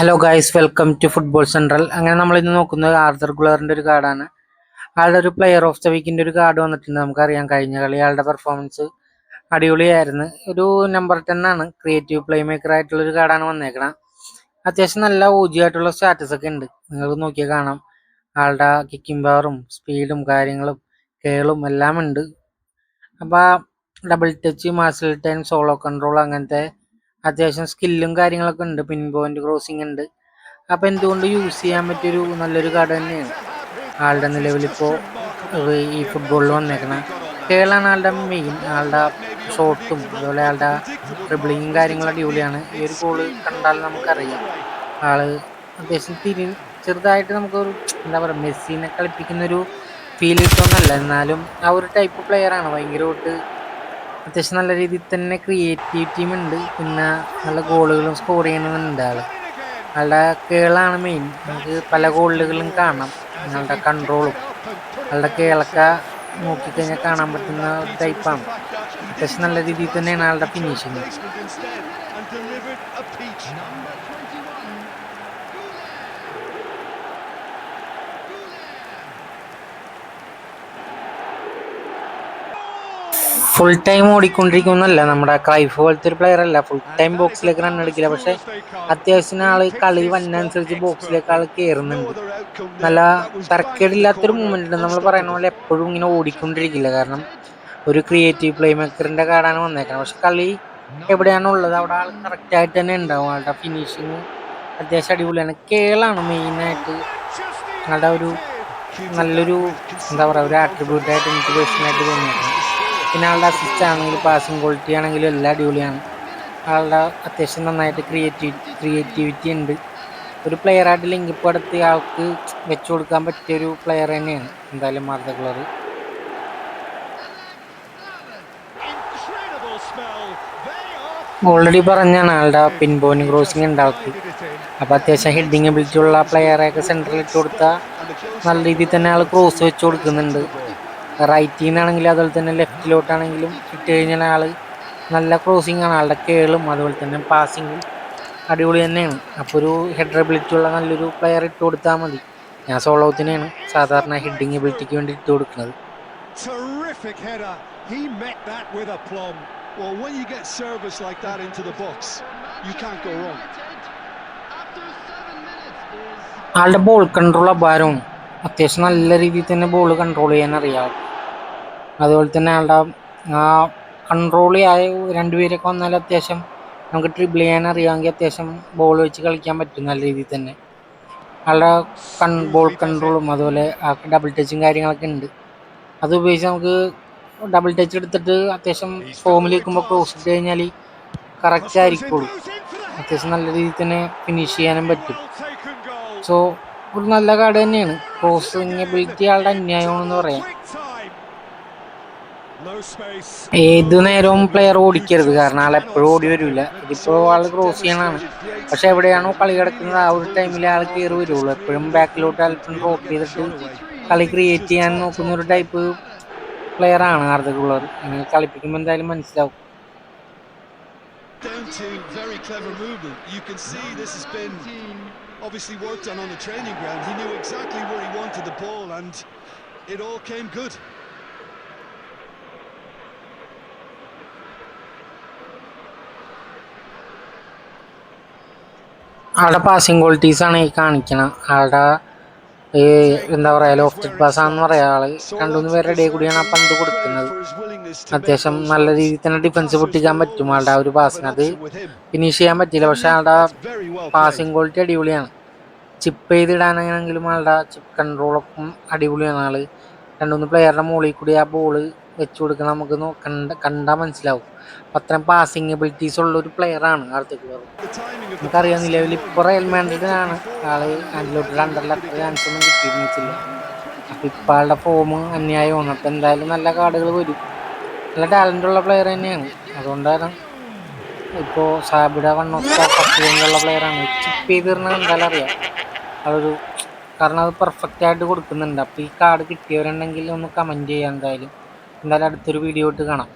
Hello guys welcome to football central അങ്ങനെ നമ്മൾ ഇന്ന് നോക്കുന്നത് ആർദർ ഗുളറിന്റെ ഒരു കാർഡാണ്. ആളുടെ ഒരു പ്ലെയർ ഓഫ് ദ വീക്കിന്റെ ഒരു കാർഡ് വന്നിട്ടുണ്ട്. നമുക്കറിയാം കഴിഞ്ഞ കളി ആളുടെ പെർഫോമൻസ് അടിപൊളിയായിരുന്നു. ഒരു നമ്പർ ടെൻ ആണ്. ക്രിയേറ്റീവ് പ്ലേ മേക്കർ ആയിട്ടുള്ള ഒരു കാർഡാണ് വന്നേക്കണം അത്യാവശ്യം നല്ല ഊജിയായിട്ടുള്ള സ്റ്റാറ്റസ് ഒക്കെ ഉണ്ട്. നിങ്ങൾക്ക് നോക്കിയാൽ കാണാം. ആളുടെ കിക്കിംഗ് പവറും സ്പീഡും കാര്യങ്ങളും കേളും എല്ലാം ഉണ്ട് അപ്പോൾ ഡബിൾ ടച്ച് മാസൽ ടൈം സോളോ കൺട്രോൾ അങ്ങനത്തെ അത്യാവശ്യം സ്കില്ലും കാര്യങ്ങളൊക്കെ ഉണ്ട്. പിൻ പോയിന്റ് ക്രോസിംഗ് ഉണ്ട്. അപ്പോൾ എന്തുകൊണ്ട് യൂസ് ചെയ്യാൻ പറ്റിയൊരു നല്ലൊരു കാർഡ് തന്നെയാണ്. ആളുടെ നിലവിലിപ്പോൾ ഈ ഫുട്ബോളിൽ വന്നേക്കണ കേളാണ് ആളുടെ മെയിൻ ആളുടെ ഷോട്ടും അതുപോലെ ആളുടെ ഡ്രിബിളിങ്ങും കാര്യങ്ങളും അടിപൊളിയാണ്. ഈ ഒരു ഗോൾ കണ്ടാൽ നമുക്കറിയാം. ആൾ അത്യാവശ്യം തിരി ചെറുതായിട്ട് നമുക്കൊരു എന്താ പറയുക മെസ്സിനെ കളിപ്പിക്കുന്നൊരു ഫീൽ കിട്ടുമെന്നല്ല. എന്നാലും ആ ഒരു ടൈപ്പ് പ്ലെയർ ആണ്. ഭയങ്കരമായിട്ട് അത്യാവശ്യം നല്ല രീതിയിൽ തന്നെ ക്രിയേറ്റിവിറ്റിയും ഉണ്ട്. പിന്നെ നല്ല ഗോളുകളും സ്കോർ ചെയ്യണമെന്നുണ്ട് ആൾ. ആളുടെ കേളാണ് മെയിൻ നമുക്ക് പല ഗോളുകളും കാണാം. ആളുടെ കൺട്രോളും ആളുടെ കേളൊക്കെ നോക്കിക്കഴിഞ്ഞാൽ കാണാൻ പറ്റുന്ന ടൈപ്പാണ് അത്യാവശ്യം നല്ല രീതിയിൽ തന്നെയാണ് ആളുടെ ഫിനിഷിങ് ഫുൾ ടൈം ഓടിക്കൊണ്ടിരിക്കുന്നല്ല നമ്മുടെ ക്രൈഫ് പോലത്തെ ഒരു പ്ലെയർ അല്ല. ഫുൾ ടൈം ബോക്സിലേക്ക് റൺ എടുക്കില്ല പക്ഷെ അത്യാവശ്യം ആൾ കളി വന്നനുസരിച്ച് ബോക്സിലേക്ക് ആൾ കയറുന്നുണ്ട് നല്ല തരക്കേടില്ലാത്തൊരു മൂവ്മെന്റ് നമ്മൾ പറയുന്ന പോലെ എപ്പോഴും ഇങ്ങനെ ഓടിക്കൊണ്ടിരിക്കില്ല. കാരണം ഒരു ക്രിയേറ്റീവ് പ്ലേ മേക്കറിന്റെ കാർഡാണ് വന്നേക്കുന്നത് പക്ഷെ കളി എവിടെയാണ് ഉള്ളത്? അവിടെ ആൾ കറക്റ്റ് ആയിട്ട് തന്നെ ഉണ്ടാവും. ആളുടെ ഫിനിഷിങ് അത്യാവശ്യം അടിപൊളിയാണ്. കേളാണ് മെയിനായിട്ട് ആളുടെ ഒരു നല്ലൊരു എന്താ പറയുക ഒരു ആട്രിബ്യൂട്ടായിട്ട് എനിക്ക് പേഴ്സണലായിട്ട് തോന്നിയത് പിന്നെ ആളുടെ അസിസ്റ്റ് ആണെങ്കിലും പാസിംഗ് ക്വാളിറ്റി ആണെങ്കിലും എല്ലാം അടിപൊളിയാണ്. ആളുടെ അത്യാവശ്യം നന്നായിട്ട് ക്രിയേറ്റിവിറ്റി ക്രിയേറ്റിവിറ്റി ഉണ്ട്. ഒരു പ്ലെയറായിട്ട് ലിങ്കപ്പ് എടുത്ത് ആൾക്ക് വെച്ചു കൊടുക്കാൻ പറ്റിയ ഒരു പ്ലെയർ തന്നെയാണ് എന്തായാലും മാർദ കളർ ഓൾറെഡി പറഞ്ഞാണ് ആളുടെ പിൻ ക്രോസിങ് ഉണ്ട് ആൾക്ക്. അപ്പോൾ അത്യാവശ്യം ഹെഡിങ് എബിലിറ്റി ഉള്ള പ്ലെയറെയൊക്കെ സെന്ററിൽ ഇട്ട് കൊടുത്താൽ നല്ല രീതിയിൽ തന്നെ ആൾ ക്രോസ് വെച്ച് കൊടുക്കുന്നുണ്ട്. റൈറ്റിൽ നിന്നാണെങ്കിലും അതുപോലെ തന്നെ ലെഫ്റ്റിലോട്ടാണെങ്കിലും ഇട്ട് കഴിഞ്ഞാൽ ആൾ നല്ല ക്രോസിംഗ് ആണ്. ആളുടെ കേളും അതുപോലെ തന്നെ പാസിങ്ങും അടിപൊളി തന്നെയാണ്. അപ്പോൾ ഒരു ഹെഡ് എബിലിറ്റി ഉള്ള നല്ലൊരു പ്ലെയർ ഇട്ട് കൊടുത്താൽ മതി. ഞാൻ സോളോത്തിനെയാണ് സാധാരണ ഹെഡിങ് എബിലിറ്റിക്ക് വേണ്ടി ഇട്ട് കൊടുക്കുന്നത്. Well, when you get service like that into the box, you can't go wrong. ആളുടെ ബോൾ കൺട്രോൾ അപാരമാണ്. അത്യാവശ്യം നല്ല രീതിയിൽ തന്നെ ബോൾ കൺട്രോൾ ചെയ്യാൻ അറിയാം. അതുപോലെ തന്നെ ആളുടെ ആ കൺട്രോൾ ആയ രണ്ടുപേരൊക്കെ വന്നാൽ അത്യാവശ്യം നമുക്ക് ട്രിബിൾ ചെയ്യാൻ അറിയാമെങ്കിൽ അത്യാവശ്യം ബോൾ വെച്ച് കളിക്കാൻ പറ്റും നല്ല രീതിയിൽ തന്നെ. ആളുടെ കൺ ബോൾ കൺട്രോളും അതുപോലെ ആ ഡബിൾ ടച്ചും കാര്യങ്ങളൊക്കെ ഉണ്ട്. അത് ഉപയോഗിച്ച് നമുക്ക് ഡബിൾ ടച്ച് എടുത്തിട്ട് അത്യാവശ്യം ഫോമിൽ നിൽക്കുമ്പോൾ ക്രോസ് ഇട്ട് കഴിഞ്ഞാൽ കറക്റ്റ് ആയിരിക്കുള്ളൂ. അത്യാവശ്യം നല്ല രീതിയിൽ തന്നെ ഫിനിഷ് ചെയ്യാനും പറ്റും. സോ ഒരു നല്ല കാർഡ് തന്നെയാണ്. ക്രോസിങ് എബിലിറ്റി ആളുടെ അന്യായമാണെന്ന് പറയാം. ഏത് നേരവും പ്ലെയർ ഓടിക്കരുത്. കാരണം ആൾ എപ്പോഴും ഓടി വരില്ല ഇതിപ്പോ ആൾ ക്രോസ് ചെയ്യണാണ് പക്ഷെ എവിടെയാണോ കളി കിടക്കുന്നത് ആ ഒരു ടൈമിൽ ആൾ കയറി വരുള്ളൂ. എപ്പോഴും ബാക്കിലോട്ട് അല്പം ഡ്രോപ്പ് ചെയ്തിട്ട് കളി ക്രിയേറ്റ് ചെയ്യാൻ നോക്കുന്ന ഒരു ടൈപ്പ് പ്ലെയർ ആണ് ഹാർദിക്കുള്ളവർ അങ്ങനെ കളിപ്പിക്കുമ്പോൾ എന്തായാലും മനസ്സിലാവും. Down. ആളുടെ പാസിംഗ് ക്വാളിറ്റീസാണ് ഈ കാണിക്കണം. ആളുടെ ഈ എന്താ പറയുക ലോഫ്റ്റഡ് പാസ് ആണെന്ന് പറയാം ആൾ. രണ്ടുമൂന്ന് പേരുടെ ഇടയിൽ കൂടിയാണ് ആ പന്ത് കൊടുക്കുന്നത്. അത്യാവശ്യം നല്ല രീതിയിൽ തന്നെ ഡിഫൻസ് പൊട്ടിക്കാൻ പറ്റും ആളുടെ ആ ഒരു പാസിന് അത് ഫിനിഷ് ചെയ്യാൻ പറ്റില്ല. പക്ഷെ ആളുടെ പാസിംഗ് ക്വാളിറ്റി അടിപൊളിയാണ്. ചിപ്പ് ചെയ്തിടാനാണെങ്കിലും ആളുടെ ചിപ്പ് കൺട്രോളൊക്കെ അടിപൊളിയാണ് ആൾ. രണ്ടുമൂന്ന് പ്ലെയറുടെ മുകളിൽ കൂടി ആ ബോൾ വെച്ച് കൊടുക്കണം നമുക്ക് കണ്ട കണ്ടാൽ മനസ്സിലാവും. അപ്പം അത്രയും പാസിംഗ് എബിലിറ്റീസ് ഉള്ള ഒരു പ്ലെയറാണ് ആണ് നമുക്കറിയാം നിലവിൽ ഇപ്പോൾ റയൽ മാൻഡ്രിഡിനാണ് ആൾ അതിലോട്ട് അണ്ടറിൽ അത്ര ചാൻസ് ഒന്നും കിട്ടിയിരുന്നില്ല അപ്പം ഇപ്പം ആളുടെ ഫോം അന്യായമാണ് അപ്പം എന്തായാലും നല്ല കാർഡുകൾ വരും. നല്ല ടാലന്റ് ഉള്ള പ്ലെയർ തന്നെയാണ്. അതുകൊണ്ടാണ് ഇപ്പോൾ സാബിഡ വൺ ഓഫ് പത്തിലുള്ള പ്ലെയറാണ് ചിപ്പ് ചെയ്ത് തരുന്നത് എന്തായാലും അറിയാം. അതൊരു കാരണം അത് പെർഫെക്റ്റ് ആയിട്ട് കൊടുക്കുന്നുണ്ട്. അപ്പോൾ ഈ കാർഡ് കിട്ടിയവരുണ്ടെങ്കിൽ ഒന്ന് കമന്റ് ചെയ്യാം എന്തായാലും. എന്തായാലും അടുത്തൊരു വീഡിയോ ഇട്ട് കാണാം.